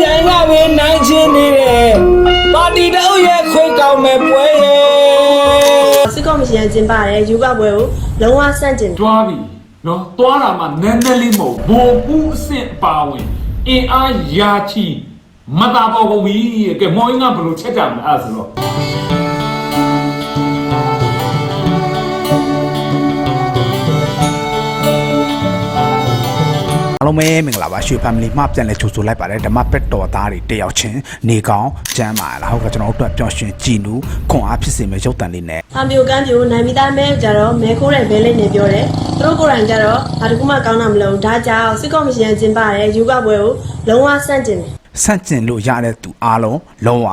ပြိုင်ကပဲနိုင်ချင်းနေတယ်ပါတီတအုပ်ရဲ့ခွေးကောင်းမဲ့ပွဲရဲ့စစ်ကော်မရှင်ကျင်းပတဲ့ယူကပွဲကိုလုံးဝဆန့်ကျင်တယ်တွားပြီနော်တွားတာမှနည်းနည်းလေးမဟုတ်ဘိုလ်ပူးအဆင့်အပါဝင်အင်အားရာချီမတာပေါ်ကုန်ပြီကဲမော်အင်းကဘယ်လိုချက်ကြမလဲအဲ့ဒါဆိုတော့ လုံးပဲမင်္ဂလာပါရွှေ family မှပြန်လဲကြိုဆိုလိုက်ပါတယ်ဓမ္မပက်တော်သားတွေတယောက်ချင်းနေကောင်းကျမ်းပါလားဟုတ်ကဲ့ကျွန်တော်တို့အတွက်ပျော်ရွှင်ကြည်နူးခွန်အားဖြစ်စေမယ့်ရုပ်တံလေးနဲ့ဟာမျိုးကန်းမျိုးနိုင်မိသားမဲကြတော့မဲခိုးတဲ့ဘဲလေးနဲ့ပြောတယ်သူတို့ကိုယ်တိုင်ကြတော့ဘာတကူမှကောင်းတာမလို့ဒါကြောင့်စစ်ကော်မရှင်ကျင်းပတဲ့ယူကပွဲကိုလုံးဝဆန့်ကျင်တယ်ဆန့်ကျင်လို့ရတဲ့သူအားလုံးလုံးဝ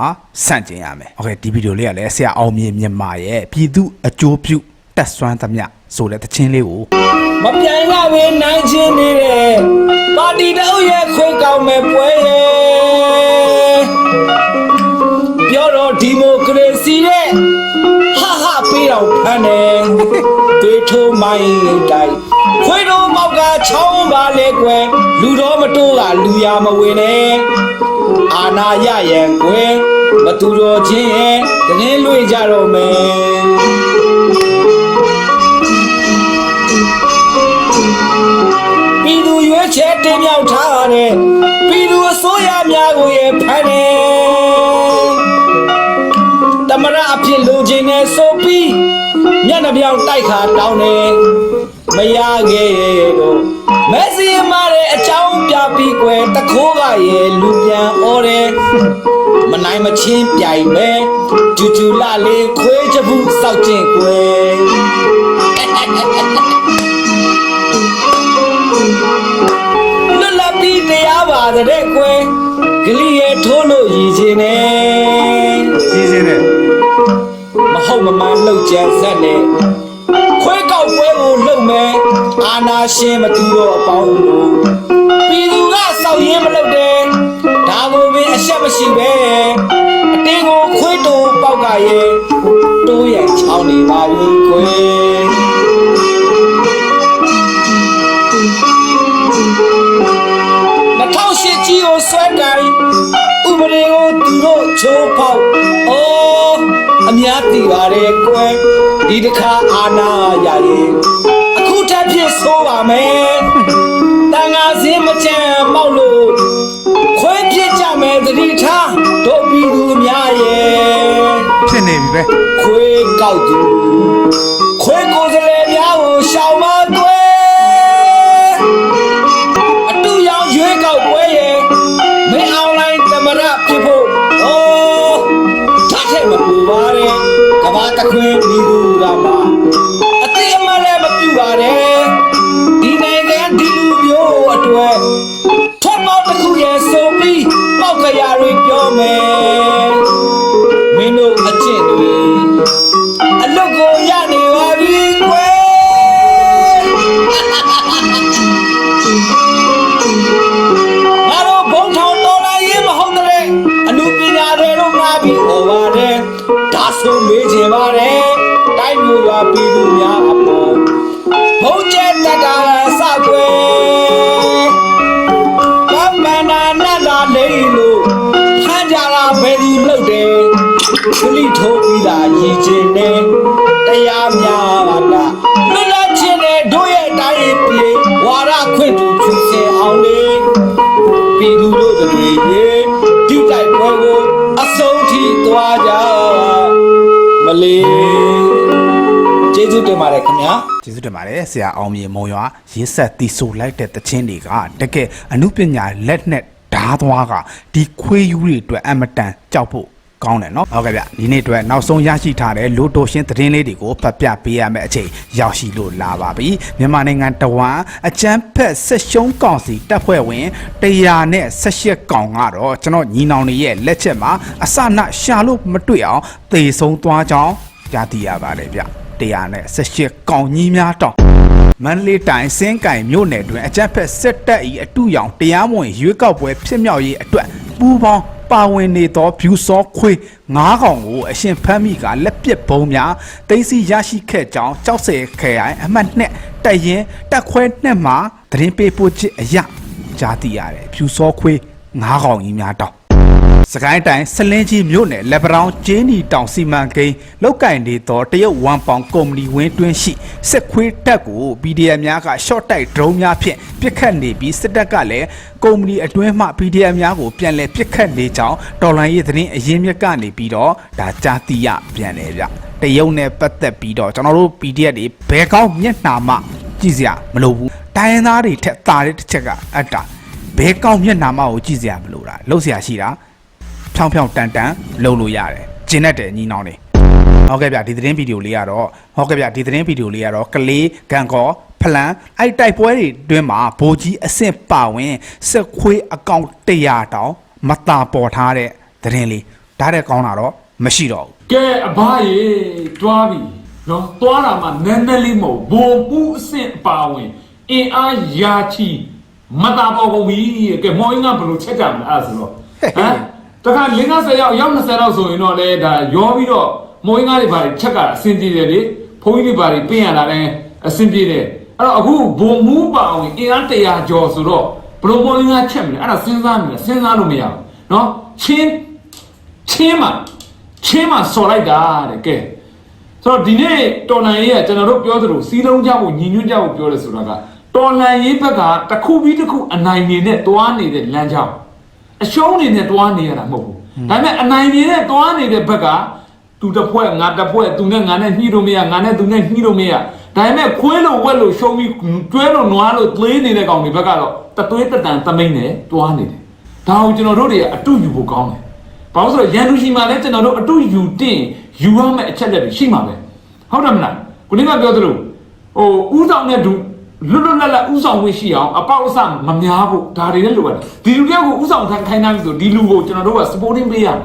ဆန့်ကျင်ရမယ်။ Okay ဒီဗီဒီယိုလေးကလည်းဆရာအောင်မြင်မြန်မာရဲ့ပြည်သူအကျိုးပြုတက်ဆွမ်းသမျှ ဆိုတဲ့တခြင်းလေးကိုမပြိုင်ကပဲနိုင်ချင်းနေတယ်ပါတီတအုပ်ရဲ့ခွေးကောင်းမဲ့ပွဲရဲ့ပြောတော့ဒီမိုကရေစီရဲ့ဟာဟာပေးတော့ဖမ်းတယ်တွေးထိုးမိုင်းတိုင်းခွေးတို့မောက်ကချောင်းပါလေကွယ်လူတော်မတိုးကလူရမဝင်နဲ့အာနာရရန်ကွယ်မတူတော်ချင်းရဲ့တရင်လွေကြတော့မယ် ချယ်တင်မြှောက်ထားတဲ့ပြည်သူအစိုးရများကိုရဖမ်းတယ်တမရအဖြစ်လိုချင်နေဆိုပြီးမျက်နှာပြောင်တိုက်ခါတောင်းတယ်မရခဲ့တော့မက်ဆီမတဲ့အကြောင်းပြပြီးကွယ်တခိုးကရဲ့လူပြန်ဩတယ်မနိုင်မချင်းပြိုင်မယ်ဂျူဂျူလာလေးခွေး ကြံဆက်နေခွဲကောက်ပွဲကိုလှုပ်မယ်အာနာရှင်မတူတော့အပေါင်းလို့ပြည်သူကစောက်ရင်းမလှုပ်တယ်ဒါကိုပင်အရှက်မရှိပဲအတင်းကိုခွေးတူပေါက်ကရဲ့တိုးရန်ချောင်းနေပါပြီကွယ်2008ကြီးကိုဆွဲတိုင်းဥပဒေကိုသူတို့ချိုးဖောက် အိုးအများသိပါတယ်ကွယ်ဒီတစ်ခါအာနာရရင်အခုထပ်ဖြစ်ဆိုးပါမယ်တန်ငါစင်းမချမ်းမောက်လို့ခွဲပြစ်ကြမယ်သတိထားတို့ပြည်သူများရဲ့ဖြစ်နေပြီပဲခွေးကောက်သူခွေးကိုယ်စလဲများကို တခွင်းပြီးသူကမှ ခလိထိုးပြီးတာရည်ချင်းနဲ့တရားများပါလားလွတ်လပ်ခြင်းနဲ့တို့ရဲ့တိုင်းပြည်ဝါရခွင့်တူဖြူစင်အောင်လေးပြည်သူတို့တွေရေဒီတိုက်ပွဲကိုအဆုံးထိသွားကြမလေးကျေးဇူးတင်ပါတယ်ခင်ဗျာကျေးဇူးတင်ပါတယ်ဆရာအောင်မြင်မုံရွာရေးဆက်တီဆိုလိုက်တဲ့တခြင်းတွေကတကယ်အမှုပညာလက်နဲ့ဓားသွားကဒီခွေးယူတွေအတွက်အမတန်ကြောက်ဖို့ ကောင်းတယ်နော်ဟုတ်ကဲ့ဗျဒီနေ့အတွက်နောက်ဆုံးရရှိထားတဲ့လူတိုရှင်သတင်းလေးတွေကိုဖတ်ပြပေးရမယ့်အချိန်ရောက်ရှိလို့လာပါပြီမြန်မာနိုင်ငံတဝမ်းအချမ်းဖက်ဆက်ရှုံးကောင်စီတပ်ဖွဲ့ဝင်100နဲ့18ကောင်ကတော့ကျွန်တော်ညီနောင်တွေရဲ့လက်ချက်မှာအစနရှာလို့မတွေ့အောင်သေဆုံးသွားကြောင်းကြားသိရပါတယ်ဗျ100နဲ့18ကောင်ကြီးများတောင် မန္တလေးတိုင်းစင်းကင်မြို့နယ်တွင်အကြမ်းဖက်စစ်တပ်၏အတူရောင်တရားမဝင်ရွေးကောက်ပွဲဖြစ်မြောက်ရေးအတွက်ပူးပေါင်းပါဝင်နေသောဖြူစောခွေး၅ကောင်ကိုအရှင်ဖမ်းမိကလက်ပစ်ဘုံများတိတ်စီရရှိခဲ့ကြောင်းကြောက်စဲခရိုင်အမှတ်နှစ်တပ်ရင်တက်ခွဲနှစ်မှာသတင်းပေးပို့ချက်အရကြားသိရတယ်ဖြူစောခွေးငါးကောင်ကြီးများတောင်း စကိုင်းတိုင်းဆလင်းကြီးမြို့နယ်လက်ပတောင်ကျင်းနီတောင်စီမံကိန်းလောက်ကင်နေသောတရုတ်ဝမ်ပေါင်ကုမ္ပဏီဝင်းတွင်းရှိစစ်ခွေးတပ်ကို PDF များက short တိုက် drone များဖြင့်ပစ်ခတ်နေပြီးစစ်တပ်ကလည်းကုမ္ပဏီအတွင်းမှ PDF များကိုပြန်လည်ပစ်ခတ်နေကြောင်းတော်လိုင်းရေးသတင်းအရင်းမြစ်ကနေပြီးတော့ဒါကြားသိရပြန်တယ်ဗျတရုတ်နဲ့ပတ်သက်ပြီးတော့ကျွန်တော်တို့ PDF တွေဘယ်ကောင်းမျက်နှာမှကြည့်စရာမလိုဘူးတိုင်းရင်းသားတွေထက်တာတဲ့တစ်ချက်ကအတ္တဘဲကောင်းမျက်နှာမှကိုကြည့်စရာမလိုတာလှုပ်စရာရှိတာ ဖြောင်းဖြောင်းတန်တန်လှုပ်လို့ရတယ်ကျင်းတတ်တယ်ညီနောင်တွေဟုတ်ကဲ့ဗျဒီသတင်းဗီဒီယိုလေးကတော့ဟုတ်ကဲ့ဗျဒီသတင်းဗီဒီယိုလေးကတော့ကလေးဂန်ကောဖလန်အဲ့တိုက်ပွဲတွေအတွင်းမှာဘိုးကြီးအဆင့်ပါဝင်စက်ခွေးအကောင့်100တောင်မတာပေါ်ထားတဲ့သတင်းလေးဒါတဲ့ကောင်းတာတော့မရှိတော့ဘူးကဲအဘရေတွားပြီနော်တွားတာမှနည်းနည်းလေးမဟုတ်ဘိုလ်ပူးအဆင့်အပါဝင်အင်အားယာချီမတာပေါ်ကုန်ပြီကဲမောင်ကြီးကဘယ်လိုချက်ကြမလဲအဲ့ဒါဆိုတော့ဟမ် တခါလင်း90ရောက်ရောက်20လောက်ဆိုရင်တော့လေဒါရောပြီးတော့မောင်ကြီးကတွေဘာတွေချက်ကအဆင်ပြေတယ်လေဘုန်းကြီးတွေဘာတွေပြင်ရတာလဲအဆင်ပြေတယ်အဲ့တော့အခုဘုံမူးပါဝင်အင်အား100ကျော်ဆိုတော့ဘယ်လိုမောင်ကြီးကချက်မလဲအဲ့ဒါစဉ်းစားမိတယ်စဉ်းစားလို့မရဘူးနော်ချင်းချင်းမှာချင်းမှာစော်လိုက်တာတဲ့ကဲဆိုတော့ဒီနေ့တော်လန်ရေးကကျွန်တော်တို့ပြောသလိုစီးလုံးကြဖို့ညီညွတ်ကြဖို့ပြောတယ်ဆိုတာကတော်လန်ရေးဘက်ကတစ်ခုပြီးတစ်ခုအနိုင်နေနဲ့တွားနေတဲ့လမ်းကြောင်း အရှုံးနေနဲ့တွားနေရတာမဟုတ်ဘူးဒါပေမဲ့အနိုင်နေနဲ့တွားနေတဲ့ဘက်ကသူတစ်ဖွဲ့ငါတစ်ဖွဲ့သူနဲ့ငါနဲ့ညှိလို့မရငါနဲ့သူနဲ့ညှိလို့မရဒါပေမဲ့ခွေးလို့ဝက်လို့ရှုံးပြီးကျွဲလို့နွားလို့သေးနေတဲ့ကောင်တွေဘက်ကတော့တသွေးတတန်သမိန်နဲ့တွားနေတယ်ဒါကိုကျွန်တော်တို့တွေကအတုယူဖို့ကောင်းတယ်ဘာလို့ဆိုတော့ရန်သူရှိမှလည်းကျွန်တော်တို့အတူယူတင်ယူရမယ့်အချက်လက်တွေရှိမှာပဲဟုတ်တယ်မလားကိုနေကပြောသလိုဟိုဥဆောင်တဲ့သူ လွတ်လွတ်လပ်လပ်ဥဆောင်ဝင်ရှိအောင်အပေါက်အစမများဖို့ဒါတွေလည်းလိုရတယ်ဒီလူတယောက်ကိုဥဆောင်ထိုင်ခိုင်းထားပြီဆိုဒီလူကိုကျွန်တော်တို့က supporting ပေးရတယ်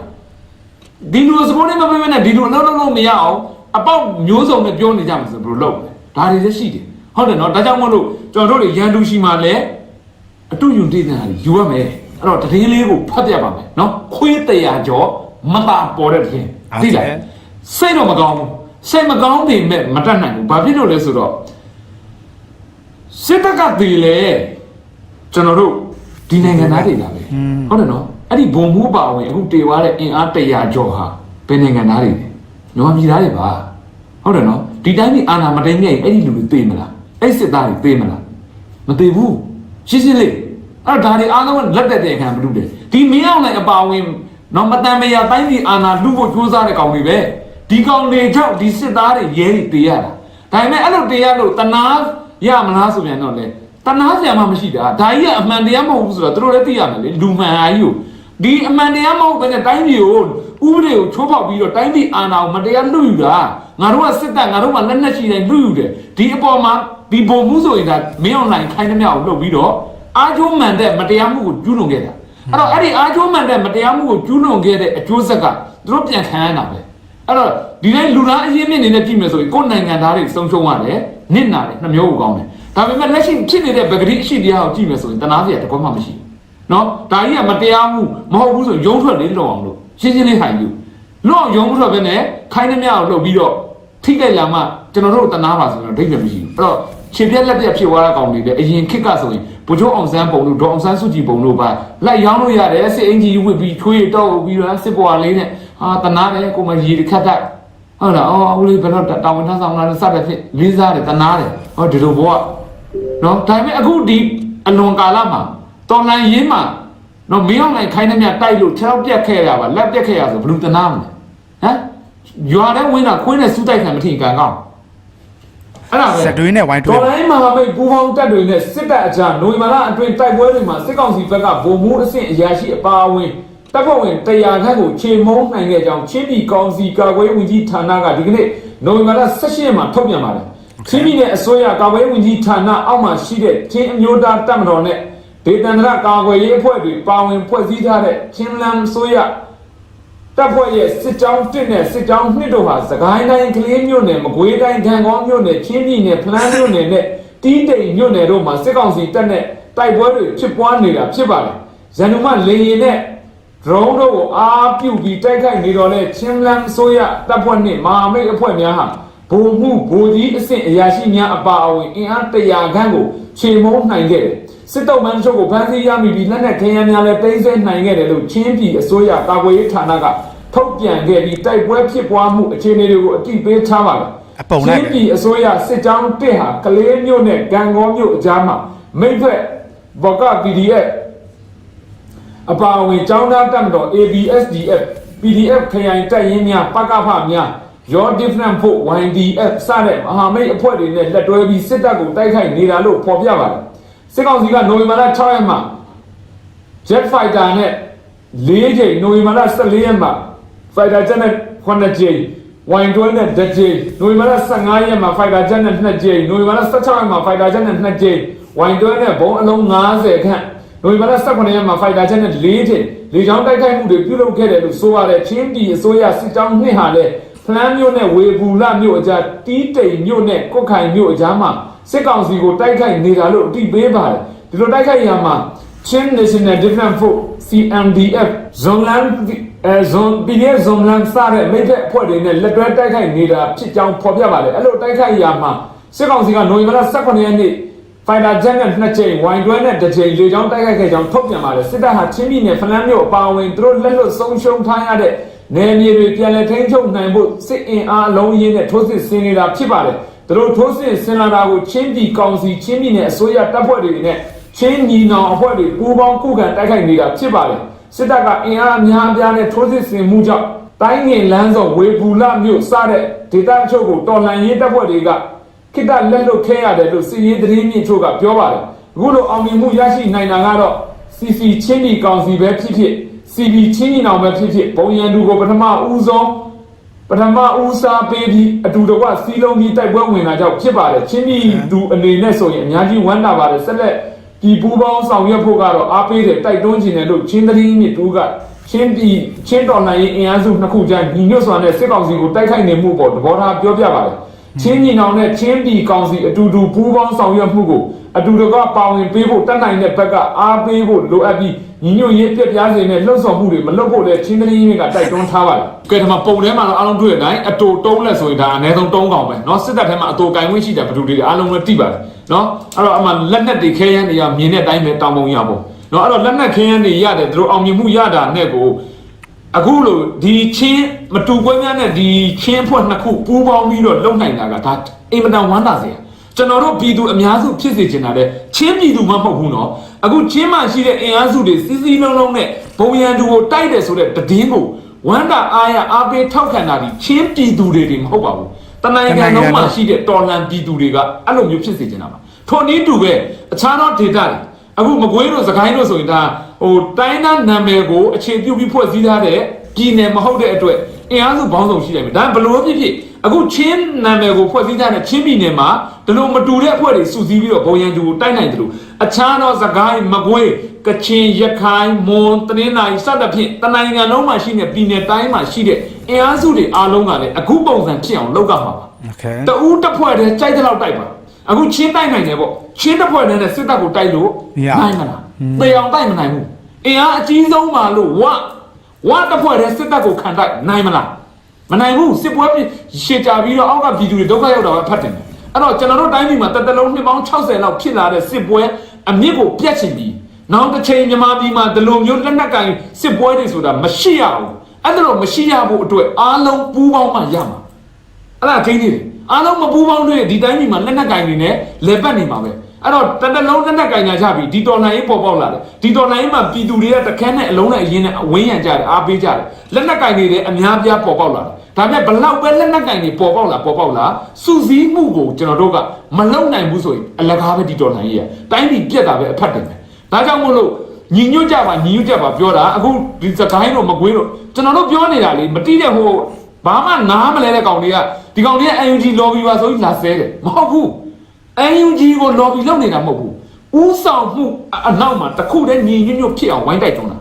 ဒီလူကို supporting မပေးဘဲနဲ့ဒီလူအလုံးလုံးလုံးမရအောင်အပေါက်မျိုးစုံနဲ့ပြောနေကြမှာဆိုဘယ်လိုလုပ်လဲဒါတွေလည်းရှိတယ်ဟုတ်တယ်နော်ဒါကြောင့်မို့လို့ကျွန်တော်တို့တွေရန်သူရှိမှလည်းအတူယူတည်တဲ့ဟာယူရမယ်အဲ့တော့တည်င်းလေးကိုဖတ်ပြပါမယ်နော်ခွေးတရားကျော်မတာပေါ်တဲ့တည်င်းဟုတ်သိကဲ့လားစိတ်တော့မကောင်းဘူးစိတ်မကောင်းပေမဲ့မတတ်နိုင်ဘူးဘာဖြစ်လို့လဲဆိုတော့ စစ်တပ်ကတည်လေကျွန်တော်တို့ဒီနိုင်ငံသားတွေလာပဲဟုတ်တယ်နော်အဲ့ဒီဘုံမှုပါဝင်အခုတေွားတဲ့အင်အား100ကျော်ဟာဘယ်နိုင်ငံသားတွေလဲမြန်မာပြည်သားတွေပါဟုတ်တယ်နော်ဒီတိုင်းပြည်အာဏာမတိန်မြဲအဲ့ဒီလူတွေသိမလားအဲ့စစ်သားတွေသိမလားမသိဘူးရှင်းရှင်းလေးအဲ့ဒါတွေအားလုံးကလက်တက်တဲ့ခံမလုပ်တယ်ဒီမင်းအောင်နိုင်အပါဝင်တော့မတန်မရတိုင်းပြည်အာဏာလူဖို့ကြိုးစားတဲ့ကောင်တွေပဲဒီကောင်တွေကြောင့်ဒီစစ်သားတွေရဲတွေတေးရတာဒါပေမဲ့အဲ့လိုတေးရလို့တနာ ရမလားဆိုပြန်တော့လေတနာစရာမှမရှိတာဒါကြီးကအမှန်တရားမဟုတ်ဘူးဆိုတော့သူတို့လည်းသိရမယ်လေလူမှန်အားကြီးကိုဒီအမှန်တရားမဟုတ်ဘဲနဲ့တိုင်းပြည်ကိုဥပဒေကိုချိုးဖောက်ပြီးတော့တိုင်းပြည်အာဏာကိုမတရားလူယူတာငါတို့ကစစ်တပ်ငါတို့ကလက်နက်ရှိတိုင်းလူယူတယ်ဒီအပေါ်မှာဒီဘုံမှုဆိုရင်ဒါမင်းအွန်လိုင်းခိုင်းသမျှကိုလုပ်ပြီးတော့အားကျိုးမှန်တဲ့မတရားမှုကိုကျူးလွန်ခဲ့တာအဲ့တော့အဲ့ဒီအားကျိုးမှန်တဲ့မတရားမှုကိုကျူးလွန်ခဲ့တဲ့အကျိုးဆက်ကသူတို့ပြန်ခံရတာပဲအဲ့တော့ဒီတိုင်းလူသားအရင်းမြစ်နေနဲ့ကြည့်မယ်ဆိုရင်ကိုယ်နိုင်ငံသားတွေဆုံးရှုံးရတယ် နစ်နာတယ်နှမျိုးကိုကောင်းတယ်ဒါပေမဲ့လက်ရှိဖြစ်နေတဲ့ပဂတိအရှိတရားကိုကြည့်မယ်ဆိုရင်တနာစရာတကွမှမရှိဘူးနော်ဒါကြီးကမတရားမှုမဟုတ်ဘူးဆိုရုံးထွက်လေးလွန်အောင်လို့ရှင်းရှင်းလေးဟိုင်ယူလွန်အောင်ရုံးထွက်ပဲနဲ့ခိုင်းသမျှကိုလုပ်ပြီးတော့ထိကြိုက်လာမှကျွန်တော်တို့တနာပါဆိုတော့ဒိတ်လည်းမရှိဘူးအဲ့တော့ခြေပြက်လက်ပြက်ဖြစ်သွားတဲ့ကောင်တွေလည်းအရင်ခစ်ကဆိုရင်ဘုချိုးအောင်ဆန်းပုံတို့ဒေါအောင်ဆန်းစုကြည်ပုံတို့ပါလိုက်ရောင်းလို့ရတယ်စစ်အင်ကြီးဝစ်ပြီးချွေးတော့ပြီးတော့စစ်ပွားလေးနဲ့ဟာတနာတယ်ကိုမရီတစ်ခတ်တိုက် ဟုတ်လားအော်ဦးလေးဘယ်တော့တာဝန်ထမ်းဆောင်လာလဲစတဲ့ဖြစ်လေးစားတယ်တနာတယ်ဟောဒီလိုဘောကနော်ဒါပေမဲ့အခုဒီအလွန်ကာလမှာတော်လန်ရင်းမှာနော်မင်းအောင်နိုင်ခိုင်းသမျှတိုက်လို့ခြေောက်ပြက်ခဲ့ရပါလက်ပြက်ခဲ့ရဆိုဘယ်လိုတနာမလဲဟမ်ရွာတဲ့ဝင်းတာခွင်းနဲ့စူးတိုက်ခံမထင်ကန်ကောင်းအဲ့ဒါပဲစက်တွင်းနဲ့ဝိုင်းတွဲတော်လိုင်းမှာမိတ်ပူပေါင်းတပ်တွေနဲ့စစ်တပ်အကြားနိုဝင်ဘာလအတွင်းတိုက်ပွဲတွေမှာစစ်ကောင်စီဘက်ကဗိုလ်မှူးအဆင့်အရာရှိအပါအဝင် တပ်ဖွဲ့ဝင်တရားခန့်ကိုခြေမုံနိုင်ခဲ့ကြောင်းချင်းပြည်ကောင်စီကာကွယ်ရေးဝန်ကြီးဌာနကဒီကနေ့နိုဝင်ဘာလ18ရက်မှာထုတ်ပြန်ပါတယ်ချင်းပြည်နယ်အစိုးရကာကွယ်ရေးဝန်ကြီးဌာနအောက်မှာရှိတဲ့ချင်းအမျိုးသားတပ်မတော်နဲ့ဒေသန္တရကာကွယ်ရေးအဖွဲ့တွေပါဝင်ဖွဲ့စည်းထားတဲ့ချင်းလန်အစိုးရတပ်ဖွဲ့ရဲ့စစ်ကြောင်းတစ်နဲ့စစ်ကြောင်းနှစ်တို့ဟာစကိုင်းတိုင်းကလေးမြို့နယ်မကွေးတိုင်းခံကောင်းမြို့နယ်ချင်းပြည်နယ်ဖလန်းမြို့နယ်နဲ့တီးတိမ်မြို့နယ်တို့မှာစစ်ကောင်စီတပ်နဲ့တိုက်ပွဲတွေဖြစ်ပွားနေတာဖြစ်ပါတယ်။ဇန်နဝါရီလေရင်နဲ့ drone တို့ကိုအားပြုပြီးတိုက်ခိုက်နေတော့လဲချင်းလန်းဆိုရတပ်ဖွဲ့နှင့်မဟာမိတ်အဖွဲ့များဟာဗိုလ်မှုဗိုလ်ကြီးအဆင့်အရာရှိများအပါအဝင်အင်အားတရာခန့်ကိုခြေမုံနိုင်ခဲ့တယ်။စစ်တုံးမှန်ချုပ်ကိုဖမ်းဆီးရမိပြီးလက်နက်ခဲယမ်းများလည်းတင်းဆဲနိုင်ခဲ့တယ်လို့ချင်းပြည်အစိုးရကာကွယ်ရေးဌာနကထုတ်ပြန်ခဲ့ပြီးတိုက်ပွဲဖြစ်ပွားမှုအခြေအနေတွေကိုအတိပေးထားပါတယ်အပုံလိုက်ချင်းပြည်အစိုးရစစ်ကြောင်းတစ်ဟာကလေးမြို့နဲ့ဂံကောမြို့အကြားမှာမိတ်ဖက်ဘောက PDF အပါအဝင်ចောင်းသားတပ်မတော် ABSDF PDF ခရိုင်တပ်ရင်းများပကဖများ Your Different Force YDF စတဲ့မဟာမိတ်အဖွဲ့တွေနဲ့လက်တွဲပြီးစစ်တပ်ကိုတိုက်ခိုက်နေတာလို့ဖော်ပြပါတယ်စစ်ကောင်စီကနိုဝင်ဘာလ6ရက်မှာ Jet Fighter နဲ့၄ချိန်နိုဝင်ဘာလ14ရက်မှာ Fighter Jet နဲ့9ချိန် Y12 နဲ့1ချိန်နိုဝင်ဘာလ15ရက်မှာ Fighter Jet နဲ့2ချိန်နိုဝင်ဘာလ16ရက်မှာ Fighter Jet နဲ့2ချိန် Y12 နဲ့ဘုံအလုံး90ခန့် နိုဝင်ဘာလ18ရက်မှာ Fighter Jet နဲ့4ချိန်လေကြောင်းတိုက်ခိုက်မှုတွေပြုလုပ်ခဲ့တယ်လို့ဆိုရတယ်ချင်းပြည်အစိုးရစစ်ကြောင်းနှစ်ဟာလည်းဖလန်းမြို့နဲ့ဝေဘူလမြို့အကြားတီးတိမ်မြို့နဲ့ကုတ်ခိုင်မြို့အကြားမှာစစ်ကောင်စီကိုတိုက်ခိုက်နေတာလို့အတိပေးပါတယ်ဒီလိုတိုက်ခိုက်ရမှာ Chin National Defense Force CNDF Zonglan အဲဇွန်ပြည်ရဲ့ Zonglan စတဲ့မိတ်ဖက်အဖွဲ့တွေနဲ့လက်တွဲတိုက်ခိုက်နေတာဖြစ်ကြောင်းဖော်ပြပါတယ်အဲ့လိုတိုက်ခိုက်ရမှာစစ်ကောင်စီကနိုဝင်ဘာလ18ရက်နေ့ Fighter Jet နဲ့နှစ်ကြိမ် Y12 နဲ့တစ်ကြိမ်လေကြောင်းတိုက်ခိုက်ခဲ့ကြောင်းထုတ်ပြန်ပါတယ်စစ်တပ်ဟာချင်းပြည်နယ်ဖလန်းမြို့အပါအဝင်သူတို့လက်လွတ်ဆုံးရှုံးထားရတဲ့နယ်မြေတွေပြန်လည်ထိန်းချုပ်နိုင်ဖို့စစ်အင်အားအလုံးရင်းနဲ့ထိုးစစ်ဆင်နေတာဖြစ်ပါတယ်သူတို့ထိုးစစ်ဆင်လာတာကိုချင်းပြည်ကောင်စီချင်းပြည်နယ်အစိုးရတပ်ဖွဲ့တွေနဲ့ချင်းညီနောင်အဖွဲ့တွေပူးပေါင်းခုခံတိုက်ခိုက်နေတာဖြစ်ပါတယ်စစ်တပ်ကအင်အားအများအပြားနဲ့ထိုးစစ်ဆင်မှုကြောင့်တိုင်းငင်လန်းစော်ဝေဘူလမြို့စတဲ့ဒေသအချို့ကိုတော်လှန်ရေးတပ်ဖွဲ့တွေက ခိတလက်လွတ်ခဲရတယ်လို့စီရေးသတင်းမြင့်ချို့ကပြောပါတယ်အခုလိုအောင်မြင်မှုရရှိနိုင်တာကတော့ CC ချင်းပြည်ကောင်စီပဲဖြစ်ဖြစ် CB ချင်းညီနောင်ပဲဖြစ်ဖြစ်ဘုံရန်သူကိုပထမဦးဆုံးပထမဦးစားပေးပြီးအတူတကွစီလုံးကြီးတိုက်ပွဲဝင်တာကြောင့်ဖြစ်ပါတယ်ချင်းပြည်သူအနေနဲ့ဆိုရင်အများကြီးဝမ်းသာပါတယ်ဆက်လက်ဒီပူပေါင်းဆောင်ရွက်ဖို့ကတော့အားပေးတယ်တိုက်တွန်းခြင်းတယ်လို့ချင်းသတင်းမြစ်တူကချင်းပြည်ချင်းတော်လှန်ရေးအင်အားစုနှစ်ခုကြားညီညွတ်စွာနဲ့စစ်ကောင်စီကိုတိုက်ခိုက်နေမှုပေါ်သဘောထားပြောပြပါတယ် ချင်းညီနောင်နဲ့ချင်းပြည်ကောင်စီအတူတူပူးပေါင်းဆောင်ရွက်မှုကိုအတူတကွပါဝင်ပေးဖို့တက်နိုင်တဲ့ဘက်ကအားပေးဖို့လိုအပ်ပြီးညီညွတ်ရေးပြပြစေနဲ့လှုပ်ဆောင်မှုတွေမလုပ်ဖို့လည်းချင်းသတင်းရင်းကတိုက်တွန်းထားပါတယ်။ကဲဒီမှာပုံထဲမှာတော့အားလုံးတွေ့တဲ့အတိုင်းအတူတုံးလက်ဆိုရင်ဒါအနည်းဆုံး3កောင်ပဲเนาะစစ်တပ်ထဲမှာအတူကင်ဝင်းရှိတယ်ဘယ်သူတွေအားလုံးလည်းသိပါတယ်เนาะအဲ့တော့အမှလက်နက်တွေခဲယမ်းတွေကမြင်တဲ့အတိုင်းပဲတောင်းပုံရပေါ့เนาะအဲ့တော့လက်နက်ခဲယမ်းတွေရတယ်သူတို့အောင်မြင်မှုရတာနဲ့ကို အခုလိုဒီချင်းမတူပွဲများနဲ့ဒီချင်းဖွဲ့နှစ်ခုပူးပေါင်းပြီးတော့လုံနိုင်တာကဒါအင်မတန်ဝမ်းသာစရာကျွန်တော်တို့ပြည်သူအများစုဖြစ်စေချင်တာလေချင်းပြည်သူမှမဟုတ်ဘူးနော်အခုချင်းမှရှိတဲ့အင်အားစုတွေစီစီလုံးလုံးနဲ့ဘုံရန်သူကိုတိုက်တယ်ဆိုတဲ့တည်င်းကိုဝမ်းတာအားရအားပေးထောက်ခံတာဒီချင်းပြည်သူတွေတွေမဟုတ်ပါဘူးတနိုင်ငံလုံးမှာရှိတဲ့တော်လှန်ပြည်သူတွေကအဲ့လိုမျိုးဖြစ်စေချင်တာပါထို့နည်းတူပဲအခြားသောဒေသတွေ အခုမကွေးတို့စကိုင်းတို့ဆိုရင်ဒါဟိုတိုင်းသားနာမည်ကိုအခြေပြုပြီးဖွဲ့စည်းထားတဲ့ပြည်နယ်မဟုတ်တဲ့အတွက်အင်အားစုပေါင်းစုံရှိတယ်ဗျဒါဘလို့ဖြစ်ဖြစ်အခုချင်းနာမည်ကိုဖွဲ့စည်းထားတဲ့ချင်းပြည်နယ်မှာဒီလိုမတူတဲ့အဖွဲ့တွေစုစည်းပြီးတော့ဘုံရန်ကျူကိုတိုက်နိုင်တယ်လို့အခြားသောစကိုင်းမကွေးကချင်ရခိုင်မွန်တနင်္သာရီစသဖြင့်တနိုင်ငံလုံးမှာရှိတဲ့ပြည်နယ်တိုင်းမှာရှိတဲ့အင်အားစုတွေအားလုံးကလည်းအခုပုံစံဖြစ်အောင်လုပ်ကြပါပါ Okay တဦးတစ်ဖွဲ့တည်းကြိုက်တဲ့လောက်တိုက်ပါအခုချင်းတိုက်နိုင်တယ်ပေါ့ ချင်းတစ်ဖွဲ့တည်းနဲ့စစ်တပ်ကိုတိုက်လို့နိုင်မလားတေအောင်တိုက်မနိုင်ဘူးအင်အားအကြီးဆုံးပါလို့ဝဝတစ်ဖွဲ့တည်းစစ်တပ်ကိုခံတိုက်နိုင်မလားမနိုင်ဘူးစစ်ပွဲပြရှေ့ကြပြီးတော့အောက်ကပြည်သူတွေဒုက္ခရောက်တာပဲဖတ်တယ်အဲ့တော့ကျွန်တော်တို့တိုင်းပြည်မှာတတလုံးနှစ်ပေါင်း60လောက်ဖြစ်လာတဲ့စစ်ပွဲအမြင့်ကိုပြတ်ချင်ပြီးနောက်တစ်ချိန်မြန်မာပြည်မှာဒီလိုမျိုးလက်နက်ကင်စစ်ပွဲတွေဆိုတာမရှိရဘူးအဲ့ဒါတော့မရှိရဖို့အတွက်အားလုံးပူးပေါင်းမှရမှာအဲ့ဒါကိန်းနေတယ် အားလုံးမပူးပေါင်းတွေ့ဒီတိုင်းပြည်မှာလက်နက်ကင်နေနဲ့လေပတ်နေမှာပဲအဲ့တော့တတလုံးလက်နက်ကင်ညာကြပြီဒီတော်လှန်ရေးပေါ်ပေါက်လာတယ်ဒီတော်လှန်ရေးမှာပြည်သူတွေကတခန်းနဲ့အလုံးနဲ့အရင်နဲ့ဝင်းရံကြတယ်အားပေးကြတယ်လက်နက်ကင်တွေလည်းအများပြားပေါ်ပေါက်လာတယ်ဒါပေမဲ့ဘလောက်ပဲလက်နက်ကင်တွေပေါ်ပေါက်လာပေါ်ပေါက်လာစုစည်းမှုကိုကျွန်တော်တို့ကမလုံနိုင်ဘူးဆိုရင်အလကားပဲဒီတော်လှန်ရေးရတိုင်းပြည်ပြက်တာပဲအဖက်တင်တယ်ဒါကြောင့်မို့လို့ညီညွတ်ကြပါညီညွတ်ကြပါပြောတာအခုဒီစကိုင်းတို့မကွေးတို့ကျွန်တော်တို့ပြောနေတာလေမတိတဲ့ဟို ဘာမှနားမလဲတဲ့ကောင်တွေကဒီကောင်တွေက UNG lobby ပါဆိုပြီးလာဆဲတယ်မဟုတ်ဘူး UNG ကို lobby လုပ်နေတာမဟုတ်ဘူးဥဆောင်မှုအအနောက်မှာတစ်ခုတည်းညီညွတ်ညွတ်ဖြစ်အောင်ဝိုင်းတိုက်တွန်းတာ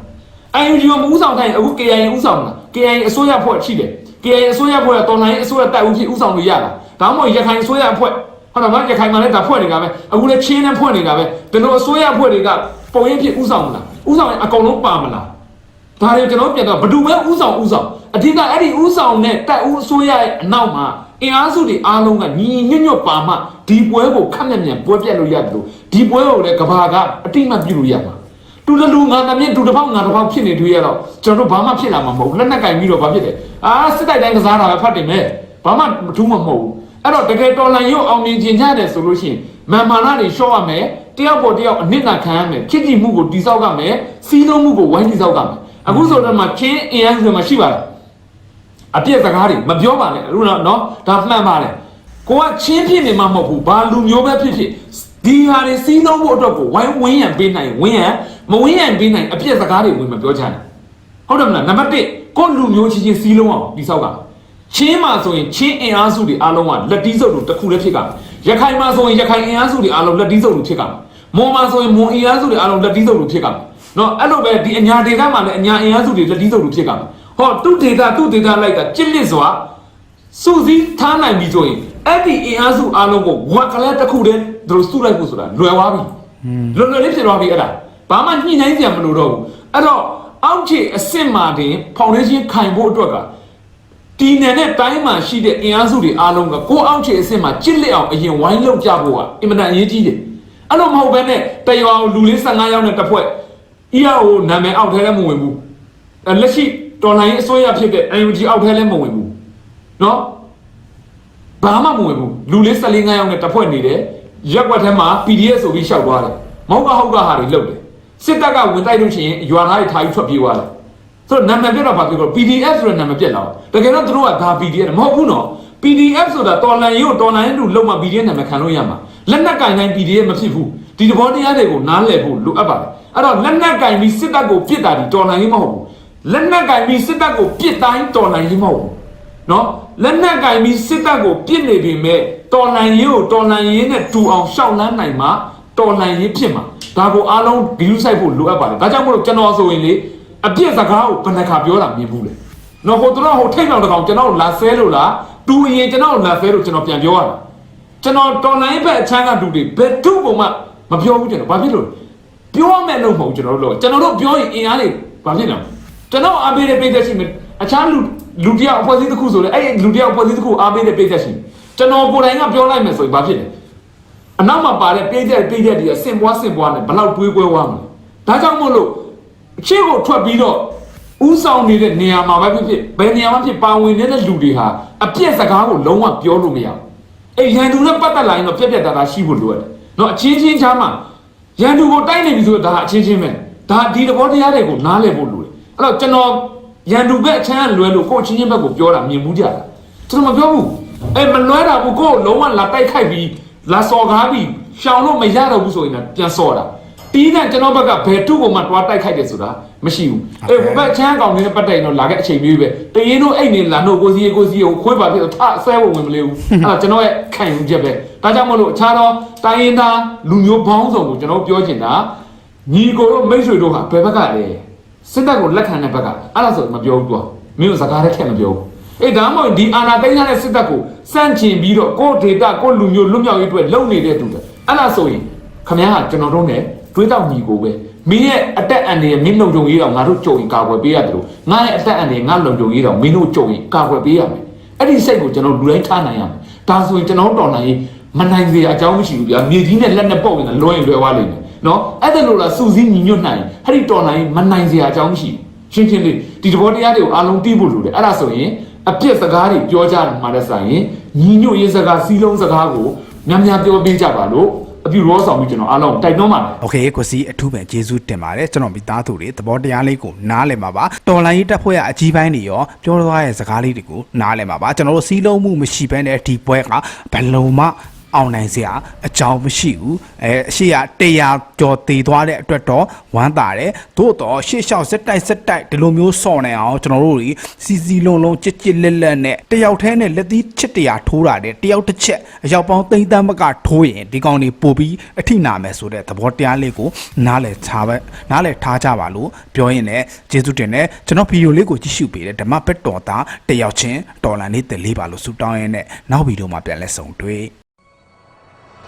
UNG ကိုမဥဆောင်တိုင်းအခု KIA ဥဆောင်တာ KIA အစိုးရဖွဲ့ရှိတယ် KIA အစိုးရဖွဲ့ကတော်လိုင်းအစိုးရတိုက်ဦးဖြစ်ဥဆောင်လို့ရတာဒါမှမဟုတ်ရခိုင်အစိုးရဖွဲ့ဟုတ်တယ်မရခိုင်မှာလည်းဒါဖွဲ့နေတာပဲအခုလည်းချင်းနဲ့ဖွဲ့နေတာပဲဒီလိုအစိုးရဖွဲ့တွေကပုံရိပ်ဖြစ်ဥဆောင်မလားဥဆောင်ရင်အကုန်လုံးပါမလား ဒါတွေကျွန်တော်ပြန်တော့ဘယ်သူပဲဥဆောင်ဥဆောင်အဓိကအဲ့ဒီဥဆောင်နဲ့တက်ဦးအစိုးရရဲ့အနောက်မှာအင်အားစုတွေအားလုံးကညီညီညွတ်ညွတ်ပါမှဒီပွဲကိုခက်မြက်မြက်ပွဲပြတ်လို့ရတယ်လို့ဒီပွဲကိုလည်းကဘာကအတိမတ်ပြုလို့ရမှာတူတလူငါတမြင့်တူတစ်ပေါက်ငါတစ်ပေါက်ဖြစ်နေတွေ့ရတော့ကျွန်တော်တို့ဘာမှဖြစ်လာမှာမဟုတ်ဘူးလက်နက်ကင်ပြီးတော့ဘာဖြစ်တယ်အာစစ်တိုက်တိုင်းကစားတာပဲဖတ်တယ်မဲ့ဘာမှမထူးမှမဟုတ်ဘူးအဲ့တော့တကယ်တော်လန်ရုပ်အောင်မြင်ခြင်းကြတယ်ဆိုလို့ရှိရင်မန်မာနာတွေရှော့ရမယ်တယောက်ပေါ်တယောက်အနစ်နာခံရမယ်ဖြစ်ကြည့်မှုကိုတိဆောက်ရမယ်စီးလုံးမှုကိုဝိုင်းတိဆောက်ရမယ် အခုဆိုတော့မှချင်းအင်အားစုမှာရှိပါလားအပြည့်စကားတွေမပြောပါနဲ့အခုတော့နော်ဒါမှန်ပါတယ်ကိုကချင်းဖြစ်နေမှာမဟုတ်ဘူးဘာလူမျိုးပဲဖြစ်ဖြစ်ဒီဟာတွေစီးနှုံးဖို့အတွက်ကိုဝိုင်းဝင်းရံပေးနိုင်ဝင်းရံမဝင်းရံပေးနိုင်အပြည့်စကားတွေဝင်မပြောချင်ဘူးဟုတ်တယ်မလားနံပါတ်1ကိုလူမျိုးချင်းချင်းစီးလုံးအောင်ဒီဆောက်ကချင်းမှာဆိုရင်ချင်းအင်အားစုတွေအားလုံးကလက်တီးစုပ်လို့တစ်ခုလည်းဖြစ်ကမယ်ရခိုင်မှာဆိုရင်ရခိုင်အင်အားစုတွေအားလုံးလက်တီးစုပ်လို့ဖြစ်ကမယ်မွန်မှာဆိုရင်မွန်အင်အားစုတွေအားလုံးလက်တီးစုပ်လို့ဖြစ်ကမယ် နော်အဲ့လိုပဲဒီအညာဒေတာမှာလည်းအညာအင်အားစုတွေလက်တီးစုပ်လို့ဖြစ်ကမယ်ဟောသူ့ဒေတာသူ့ဒေတာလိုက်ကကြစ်လစ်စွာစုစည်းထားနိုင်ပြီဆိုရင်အဲ့ဒီအင်အားစုအားလုံးကိုဝက်ကလေးတစ်ခုတည်းသူတို့စုလိုက်ဖို့ဆိုတာလွယ်သွားပြီလွယ်လွယ်လေးဖြစ်သွားပြီအဲ့ဒါဘာမှညှိနှိုင်းကြမလို့တော့ဘူးအဲ့တော့အောက်ခြေအစ်စ်မှာတင်ဖောင်ဒေးရှင်းခိုင်ဖို့အတွက်ကတီနယ်နဲ့တိုင်းမှာရှိတဲ့အင်အားစုတွေအားလုံးကကိုယ်အောက်ခြေအစ်စ်မှာကြစ်လက်အောင်အရင်ဝိုင်းလုံးကြဖို့ကအင်မတန်အရေးကြီးတယ်အဲ့လိုမဟုတ်ဘဲနဲ့တရွာလူလေး15ယောက်နဲ့တစ်ဖွဲ့ EAO နာမည်အောက်ထဲလည်းမဝင်ဘူးအဲ့လက်ရှိတော်လိုင်းအစိုးရဖြစ်တဲ့ NUG အောက်ထဲလည်းမဝင်ဘူးနော်ဘာမှမဝင်ဘူးလူလေး14 5ယောက်နဲ့တစ်ဖွဲ့နေတယ်ရက်ွက်ထဲမှာ PDF ဆိုပြီးရှောက်သွားတယ်မဟုတ်ကဟုတ်ကဟာတွေလုပ်တယ်စစ်တပ်ကဝင်တိုက်လို့ရှိရင်ရွာသားတွေထားပြီးထွက်ပြေးသွားတယ်ဆိုတော့နာမည်ပြတ်တော့ဘာဖြစ်လို့ PDF ဆိုတဲ့နာမည်ပြတ်လာတကယ်တော့သူတို့ကဒါ PDF မဟုတ်ဘူးနော် PDF ဆိုတာတော်လန်ရုပ်တော်လန်ရုပ်လူလုံးမ PDF နာမည်ခံလို့ရမှာလက်နက်ကင်တိုင်း PDF မဖြစ်ဘူး ဒီသဘောတရားတွေကိုနားလည်ဖို့လိုအပ်ပါတယ်အဲ့တော့လက်နက်ကင်ပြီးစစ်တပ်ကိုပြစ်တာဒီတော်လန်ရေးမဟုတ်ဘူးလက်နက်ကင်ပြီးစစ်တပ်ကိုပြစ်တိုင်းတော်လန်ရေးမဟုတ်ဘူးနော်လက်နက်ကင်ပြီးစစ်တပ်ကိုပြစ်နေပြီမဲ့တော်လန်ရေးကိုတော်လန်ရေးနဲ့တူအောင်ရှောက်လန်းနိုင်မှာတော်လန်ရေးဖြစ်မှာဒါကိုအားလုံးဂရုစိုက်ဖို့လိုအပ်ပါတယ်ဒါကြောင့်မို့လို့ကျွန်တော်ဆိုရင်လေအပြစ်စကားကိုဘယ်နှခါပြောတာမြင်ဘူးလေနော်ဟိုတို့ဟိုထိတ်လောက်တကောင်ကျွန်တော်လာဆဲလို့လားတူရင်ကျွန်တော်လာဆဲလို့ကျွန်တော်ပြန်ပြောရတာကျွန်တော်တော်လန်ရေးဘက်အချမ်းကတူတွေဘယ်သူ့ပုံမှ မပြောဘူးကျွန်တော်ဘာဖြစ်လို့ပြောရမယ်လို့မဟုတ်ကျွန်တော်တို့ကျွန်တော်တို့ပြောရင်အင်အားတွေဘာဖြစ်လဲကျွန်တော်အားပေးတဲ့ပိတ်သက်ရှိမယ်အခြားလူလူတယောက်အဖွဲ့အစည်းတစ်ခုဆိုလေအဲ့လူတယောက်အဖွဲ့အစည်းတစ်ခုအားပေးတဲ့ပိတ်သက်ရှိကျွန်တော်ကိုယ်တိုင်ကပြောလိုက်မယ်ဆိုရင်ဘာဖြစ်လဲအနောက်မှာပါတဲ့ပြည့်တဲ့ပြည့်တဲ့ဒီအစင်ပွားစင်ပွားနဲ့ဘယ်လောက်တွေးကွဲသွားမလဲဒါကြောင့်မို့လို့အချစ်ကိုထွက်ပြီးတော့ဥဆောင်နေတဲ့နေရာမှာပဲဖြစ်ဖြစ်ဘယ်နေရာမှာဖြစ်ပါဝင်နေတဲ့လူတွေဟာအပြည့်စကားကိုလုံးဝပြောလို့မရဘူးအဲ့ရန်သူနဲ့ပတ်သက်လာရင်တော့ပြက်ပြက်တာတာရှိဖို့လိုရတယ် နော်အချင်းချင်းချားမှာရန်သူကိုတိုက်နေပြီဆိုတော့ဒါအချင်းချင်းပဲဒါဒီသဘောတရားတွေကိုနားလည်ဖို့လိုတယ်အဲ့တော့ကျွန်တော်ရန်သူဘက်အချမ်းကလွဲလို့ကိုယ့်အချင်းချင်းဘက်ကိုပြောတာမြင်မှုကြတာကျွန်တော်မပြောဘူးအဲ့မလွဲတာဘူးကိုယ့်ကိုလုံးဝလာတိုက်ခိုက်ပြီးလာစော်ကားပြီးရှောင်လို့မရတော့ဘူးဆိုရင်လည်းပြန်စော်တာ ပြီးတဲ့ကျွန်တော်ဘက်ကဘယ်သူ့ကိုမှတွားတိုက်ခိုက်တယ်ဆိုတာမရှိဘူးအေးဟိုဘက်ချမ်းကောင်နေတဲ့ပတ်တိုင်တော့လာခဲ့အချိန်မျိုးပဲတရင်တို့အိတ်နေလာတော့ကိုစီကိုစီကိုခွေးပါဖြစ်တော့ထဆဲဖို့ဝင်မလေးဘူးအဲ့ဒါကျွန်တော်ရဲ့ခံယူချက်ပဲဒါကြောင့်မလို့အခြားသောတိုင်းရင်းသားလူမျိုးပေါင်းစုံကိုကျွန်တော်ပြောချင်တာညီကိုတို့မိတ်ဆွေတို့ဟာဘယ်ဘက်ကလဲစစ်တပ်ကိုလက်ခံတဲ့ဘက်ကအဲ့ဒါဆိုမပြောဘူးသူကမင်းတို့စကားနဲ့ထည့်မပြောဘူးအေးဒါမှမဟုတ်ဒီအာနာသိမ်းထားတဲ့စစ်တပ်ကိုစန့်ကျင်ပြီးတော့ကိုယ့်ဒေတာကိုယ့်လူမျိုးလွတ်မြောက်ရေးအတွက်လုပ်နေတဲ့သူတွေအဲ့ဒါဆိုရင်ခမည်းကကျွန်တော်တို့ ਨੇ တွေးတောက်ညီကိုပဲမင်းရဲ့အတက်အန်ရဲ့မင်းလုံခြုံရေးတော့ငါတို့ကြုံရင်ကာကွယ်ပေးရတယ်လို့ငါရဲ့အတက်အန်ရဲ့ငါလုံခြုံရေးတော့မင်းတို့ကြုံရင်ကာကွယ်ပေးရမယ်အဲ့ဒီစိတ်ကိုကျွန်တော်လူတိုင်းထားနိုင်ရမယ်ဒါဆိုရင်ကျွန်တော်တော်နိုင်ရေးမနိုင်စေအကြောင်းမရှိဘူးဗျာမြေကြီးနဲ့လက်နဲ့ပုတ်ရင်လွှဲရင်လွှဲသွားလိမ့်မယ်နော်အဲ့ဒါလို့လားစူးစီးညီညွတ်နိုင်အဲ့ဒီတော်နိုင်ရေးမနိုင်စေအကြောင်းမရှိဘူးရှင်းရှင်းလေးဒီသဘောတရားတွေကိုအားလုံးသိဖို့လိုတယ်အဲ့ဒါဆိုရင်အပြစ်စကားတွေပြောကြမှာတဲ့ဆိုင်ရင်ညီညွတ်ရေးစကားစီးလုံးစကားကိုများများပြောပေးကြပါလို့ အပြူရောဆောင်ပြီးကျွန်တော်အားလုံးတိုက်တွန်းပါတယ်။ Okay ကိုစီအထူးပဲကျေးဇူးတင်ပါတယ်ကျွန်တော်မိသားစုတွေသဘောတရားလေးကိုနားလည်မှာပါတော်လိုင်းရေးတက်ဖွဲ့ရအကြီးပိုင်းတွေရောပြောသွားတဲ့စကားလေးတွေကိုနားလည်မှာပါကျွန်တော်တို့စီးလုံးမှုမရှိဘဲနဲ့ဒီပွဲကဘယ်လုံးမှ အောင်နိုင်စရာအကြောင်းမရှိဘူးအဲအရှိရ100ကျော်တည်သွားတဲ့အတွက်တော့ဝမ်းသာတယ်သို့တော့ရှေ့လျှောက်စက်တိုက်စက်တိုက်ဒီလိုမျိုးစော်နေအောင်ကျွန်တော်တို့တွေစီစီလုံးလုံးကြစ်ကြစ်လက်လက်နဲ့တယောက်တည်းနဲ့လက်သီးချစ်တရာထိုးတာတဲ့တယောက်တစ်ချက်အယောက်ပေါင်းသိန်းတန်းမကထိုးရင်ဒီကောင်တွေပို့ပြီးအထိနာမယ်ဆိုတဲ့သဘောတရားလေးကိုနားလည်ထားပဲနားလည်ထားကြပါလို့ပြောရင်လည်းကျေးဇူးတင်တယ်ကျွန်တော်ဗီဒီယိုလေးကိုကြည့်ရှုပေးတယ်ဓမ္မဘက်တော်သားတယောက်ချင်းတော်လန်လေးတလေးပါလို့ဆုတောင်းရင်းနဲ့နောက်ဗီဒီယိုမှာပြန်လဲဆုံတွေ့